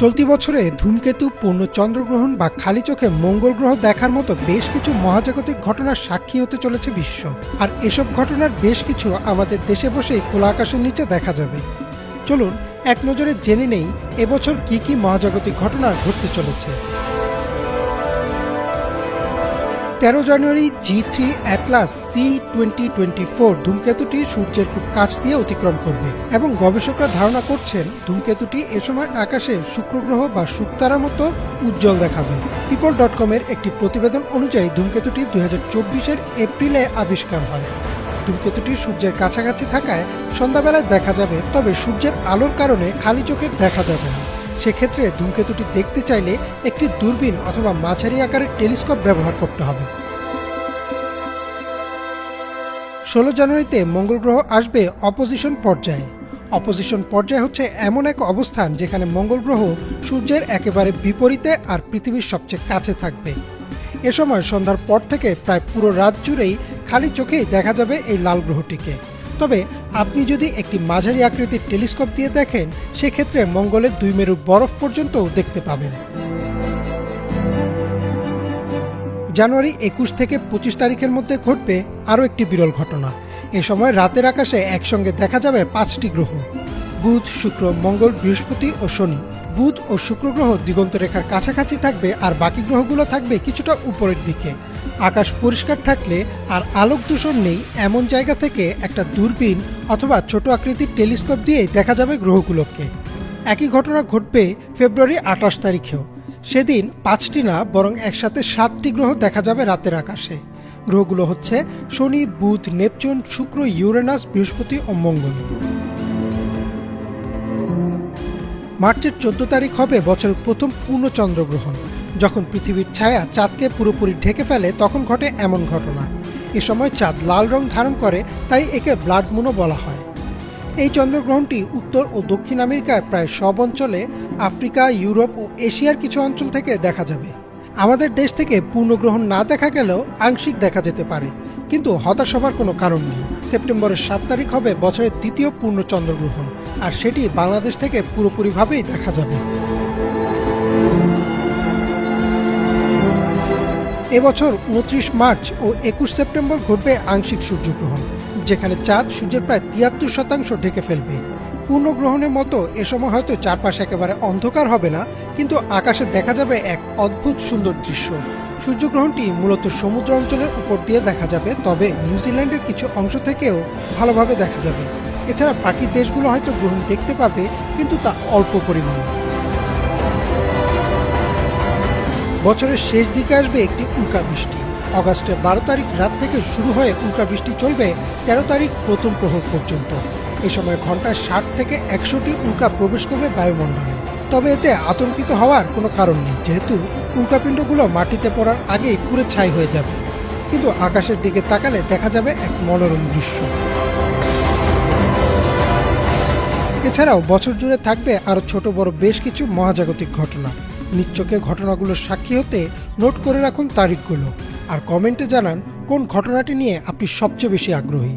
চলতি বছরে ধূমকেতু পূর্ণ চন্দ্রগ্রহণ বা খালি চোখে মঙ্গল গ্রহ দেখার মতো বেশ কিছু মহাজাগতিক ঘটনার সাক্ষী হতে চলেছে বিশ্ব। আর এসব ঘটনার বেশ কিছু আমাদের দেশে বসেই খোলা আকাশের নিচে দেখা যাবে। চলুন, এক নজরে জেনে নেই, এবছর কি কি মহাজাগতিক ঘটনা ঘটতে চলেছে। তেরো January G three Atlas C twenty twenty four ধূমকেতুটি সূর্যের খুব কাছ দিয়ে অতিক্রম করবে এবং গবেষকরা ধারণা করছেন ধূমকেতুটি এ সময় আকাশে শুক্রগ্রহ বা শুক্তারার মতো উজ্জ্বল দেখাবে। পিপল ডট কমের একটি প্রতিবেদন অনুযায়ী ধূমকেতুটি দুই হাজার চব্বিশের এপ্রিলে আবিষ্কার হয়। ধূমকেতুটি সূর্যের কাছাকাছি থাকায় সন্ধ্যাবেলায় দেখা যাবে, তবে সূর্যের আলোর কারণে খালি চোখে দেখা যাবে না। সেক্ষেত্রে ধূমকেতুটি দেখতে চাইলে একটি দূরবীন অথবা মাঝারি আকারের টেলিস্কোপ ব্যবহার করতে হবে। ষোলো জানুয়ারিতে মঙ্গল গ্রহ আসবে অপোজিশন পর্যায়ে। অপোজিশন পর্যায় হচ্ছে এমন এক অবস্থান যেখানে মঙ্গল গ্রহ সূর্যের একেবারে বিপরীতে আর পৃথিবীর সবচেয়ে কাছে থাকবে। এ সময় সন্ধ্যার পর থেকে প্রায় পুরো রাত জুড়েই খালি চোখেই দেখা যাবে এই লাল গ্রহটিকে। তবে আপনি যদি একটি মাঝারি আকৃতির টেলিস্কোপ দিয়ে দেখেন, সেক্ষেত্রে মঙ্গলের দুই মেরু বরফ পর্যন্তও দেখতে পাবেন। জানুয়ারি একুশ থেকে পঁচিশ তারিখের মধ্যে ঘটবে আরও একটি বিরল ঘটনা। এ সময় রাতের আকাশে একসঙ্গে দেখা যাবে পাঁচটি গ্রহ। বুধ, শুক্র, মঙ্গল, বৃহস্পতি ও শনি। বুধ ও শুক্র গ্রহ দিগন্ত রেখার কাছাকাছি থাকবে আর বাকি গ্রহগুলো থাকবে কিছুটা উপরের দিকে। আকাশ পরিষ্কার থাকলে আর আলোক দূষণ নেই এমন জায়গা থেকে একটা দূরবীন অথবা ছোট আকৃতির টেলিস্কোপ দিয়ে দেখা যাবে গ্রহগুলোকে। একই ঘটনা ঘটবে ফেব্রুয়ারি আঠাশ তারিখেও। সেদিন পাঁচটি না, বরং একসাথে সাতটি গ্রহ দেখা যাবে রাতের আকাশে। গ্রহগুলো হচ্ছে শনি, বুধ, নেপচুন, শুক্র, ইউরেনাস, বৃহস্পতি ও মঙ্গল। মার্চের চোদ্দ তারিখ হবে বছরের প্রথম পূর্ণ চন্দ্রগ্রহণ যখন পৃথিবীর ছায়া চাঁদকে পুরোপুরি ঢেকে ফেলে, তখন ঘটে এমন ঘটনা। এ সময় চাঁদ লাল রং ধারণ করে, তাই একে ব্লাড মুনও বলা হয়। এই চন্দ্রগ্রহণটি উত্তর ও দক্ষিণ আমেরিকায় প্রায় সব অঞ্চলে, আফ্রিকা, ইউরোপ ও এশিয়ার কিছু অঞ্চল থেকে দেখা যাবে। আমাদের দেশ থেকে পূর্ণগ্রহণ না দেখা গেলেও আংশিক দেখা যেতে পারে, কিন্তু হতাশ হবার কোনো কারণ নেই। সেপ্টেম্বরের সাত তারিখ হবে বছরের দ্বিতীয় পূর্ণ চন্দ্রগ্রহণ, আর সেটি বাংলাদেশ থেকে পুরোপুরিভাবেই দেখা যাবে। এবছর উনত্রিশ মার্চ ও একুশ সেপ্টেম্বর ঘটবে আংশিক সূর্যগ্রহণ, যেখানে চাঁদ সূর্যের প্রায় তিয়াত্তর শতাংশ ঢেকে ফেলবে। পূর্ণগ্রহণের মতো এ সময় হয়তো চারপাশে একেবারে অন্ধকার হবে না, কিন্তু আকাশে দেখা যাবে এক অদ্ভুত সুন্দর দৃশ্য। সূর্যগ্রহণটি মূলত সমুদ্র অঞ্চলের উপর দিয়ে দেখা যাবে, তবে নিউজিল্যান্ডের কিছু অংশ থেকেও ভালোভাবে দেখা যাবে। এছাড়া বাকি দেশগুলো হয়তো গ্রহণ দেখতে পাবে, কিন্তু তা অল্প পরিমাণে। বছরের শেষ দিকে আসবে একটি উল্কা বৃষ্টি। অগাস্টের বারো তারিখ রাত থেকে শুরু হয়ে উল্কা বৃষ্টি চলবে তেরো তারিখ প্রথম প্রহর পর্যন্ত। এ সময় ঘন্টায় ষাট থেকে একশোটি উল্কা প্রবেশ করবে বায়ুমণ্ডলে। তবে এতে আতঙ্কিত হওয়ার কোনো কারণ নেই, যেহেতু উল্কাপিণ্ডগুলো মাটিতে পড়ার আগেই পুরো ছাই হয়ে যাবে। কিন্তু আকাশের দিকে তাকালে দেখা যাবে এক মনোরম দৃশ্য। এছাড়াও বছর জুড়ে থাকবে আরও ছোট বড় বেশ কিছু মহাজাগতিক ঘটনা। নিচ্চকে ঘটনাগুলোর সাক্ষী হতে নোট করে রাখুন তারিখগুলো। আর কমেন্টে জানান কোন ঘটনাটি নিয়ে আপনি সবচেয়ে বেশি আগ্রহী।